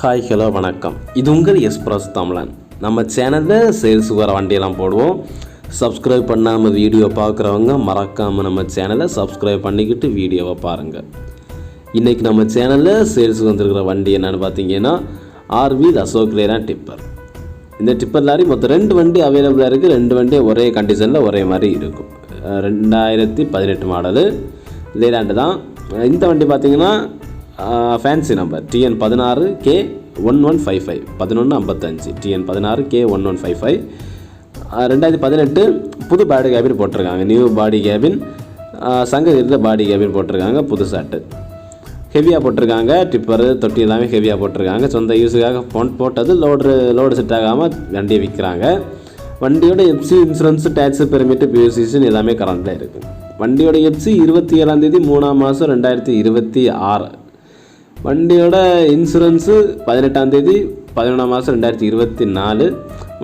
Hi hello வணக்கம். இது உங்கள் எஸ்பிரஸ் தமிழன் நம்ம சேனலில் சேல்ஸுக்கு வர வண்டியெல்லாம் போடுவோம். சப்ஸ்கிரைப் பண்ணாமல் வீடியோ பார்க்குறவங்க மறக்காமல் நம்ம சேனலை சப்ஸ்கிரைப் பண்ணிக்கிட்டு வீடியோவை பாருங்கள் இன்றைக்கி நம்ம சேனலில் சேல்ஸுக்கு வந்திருக்கிற வண்டி என்னென்னு பார்த்தீங்கன்னா ஆர்வி அசோக் லேரா டிப்பர் இந்த டிப்பர் லாரி மொத்தம் ரெண்டு வண்டி அவைலபிளாக இருக்குது ரெண்டு வண்டி ஒரே கண்டிஷனில் ஒரே மாதிரி இருக்கும். ரெண்டாயிரத்தி பதினெட்டு மாடலு லேலாண்டு தான். இந்த வண்டி பார்த்திங்கன்னா ஃபேன்சி நம்பர் டிஎன் பதினாறு K one one five five பதினொன்று ஐம்பத்தஞ்சு. டிஎன் பதினாறு K one one five five ரெண்டாயிரத்தி பதினெட்டு புது பாடி கேபின் போட்டிருக்காங்க. நியூ பாடி கேபின் சங்ககிரியில் பாடி கேபின் போட்டிருக்காங்க புது சாட்டு ஹெவியாக போட்டிருக்காங்க டிப்பரு தொட்டி எல்லாமே ஹெவியாக போட்டிருக்காங்க. சொந்த யூஸுக்காக ஃபோன் போட்டது லோடு லோடு செட் ஆகாமல் வண்டியை விற்கிறாங்க வண்டியோட F C insurance tax permit பியூசிஷன் எல்லாமே கரண்டில் இருக்குது வண்டியோட எஃப்சி இருபத்தி ஏழாம் தேதி மூணாம் மாதம் ரெண்டாயிரத்தி இருபத்தி ஆறு. வண்டியோட இன்சூரன்ஸு பதினெட்டாம் தேதி பதினொன்றாம் மாதம் ரெண்டாயிரத்தி இருபத்தி நாலு.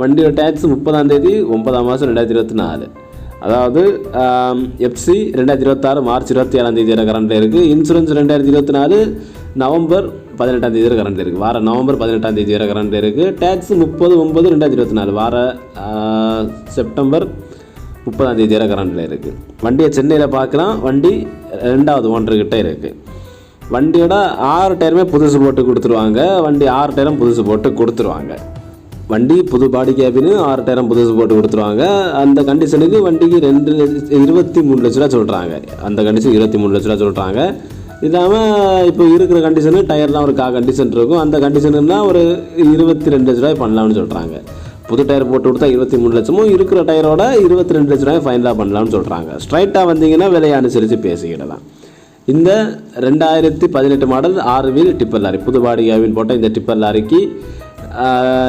வண்டியோட டேக்ஸ் முப்பதாம் தேதி ஒன்பதாம் மாதம் ரெண்டாயிரத்தி இருபத்தி நாலு. அதாவது எஃப்சி ரெண்டாயிரத்தி இருபத்தாறு மார்ச் இருபத்தி ஏழாம் தேதி வரை கரண்டில் இருக்குது இன்சூரன்ஸ் ரெண்டாயிரத்தி இருபத்தி நாலு நவம்பர் பதினெட்டாம் தேதி வரை கரண்டில் இருக்குது வார நவம்பர் பதினெட்டாம் தேதி வரை கரண்டில் இருக்குது டேக்ஸ் முப்பது ஒம்பது ரெண்டாயிரத்தி இருபத்தி நாலு. வார செப்டம்பர் முப்பதாம் தேதி வரை கரண்டில் இருக்குது வண்டியை சென்னையில் பார்க்கலாம். வண்டி ரெண்டாவது ஓனர்கிட்ட இருக்குது வண்டியோட ஆறு டயருமே புதுசு போட்டு கொடுத்துருவாங்க. வண்டி ஆறு டயரும் புதுசு போட்டு கொடுத்துருவாங்க. வண்டி புது பாடி கேபின்னு ஆறு டயரும் புதுசு போட்டு கொடுத்துருவாங்க. அந்த கண்டிஷனுக்கு வண்டிக்கு ரெண்டு இருபத்தி மூணு லட்ச ரூபா சொல்கிறாங்க அந்த கண்டிஷன் இருபத்தி மூணு லட்ச ரூபா சொல்கிறாங்க இல்லாமல் இப்போ இருக்கிற கண்டிஷனு டயர்லாம் ஒரு கா கண்டிஷன் இருக்கும். அந்த கண்டிஷனுனா ஒரு இருபத்தி ரெண்டு லட்ச ரூபாய் பண்ணலாம்னு சொல்கிறாங்க புது டயர் போட்டு கொடுத்தா இருபத்தி மூணு லட்சமும் இருக்கிற டயரோட இருபத்தி ரெண்டு லட்ச ரூபாய் ஃபைனலாக பண்ணலாம்னு சொல்கிறாங்க ஸ்ட்ரைட்டாக வந்தீங்கன்னா விலையை அனுசரித்து பேசிக்கிடலாம். இந்த ரெண்டாயிரத்தி பதினெட்டு மாடல் ஆறு வீல் டிப்பர் லாரி புது பாடி போட்ட இந்த டிப்பர் லாரிக்கு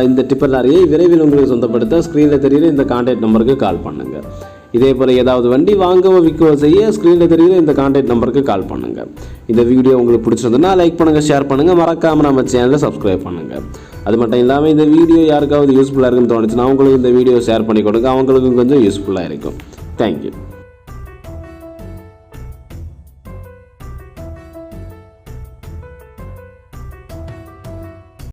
இந்த டிப்பர் லாரியை விரைவில் உங்களுக்கு சொந்தப்படுத்த ஸ்க்ரீனில் தெரியுற இந்த கான்டாக்ட் நம்பருக்கு கால் பண்ணுங்கள் இதே போல் ஏதாவது வண்டி வாங்கவோ விற்கவோ செய்ய ஸ்க்ரீனில் தெரியுற இந்த கான்டாக்ட் நம்பருக்கு கால் பண்ணுங்கள் இந்த வீடியோ உங்களுக்கு பிடிச்சிருந்ததுன்னா லைக் பண்ணுங்கள் ஷேர் பண்ணுங்கள் மறக்காமல் நம்ம சேனலை சப்ஸ்கிரைப் பண்ணுங்கள் அது மட்டும் இல்லாமல் இந்த வீடியோ யாருக்காவது யூஸ்ஃபுல்லாக இருக்குன்னு தோணுச்சுன்னா அவங்களுக்கு இந்த வீடியோ ஷேர் பண்ணி கொடுங்க அவங்களுக்கும் கொஞ்சம் யூஸ்ஃபுல்லாக இருக்கும். தேங்க்யூ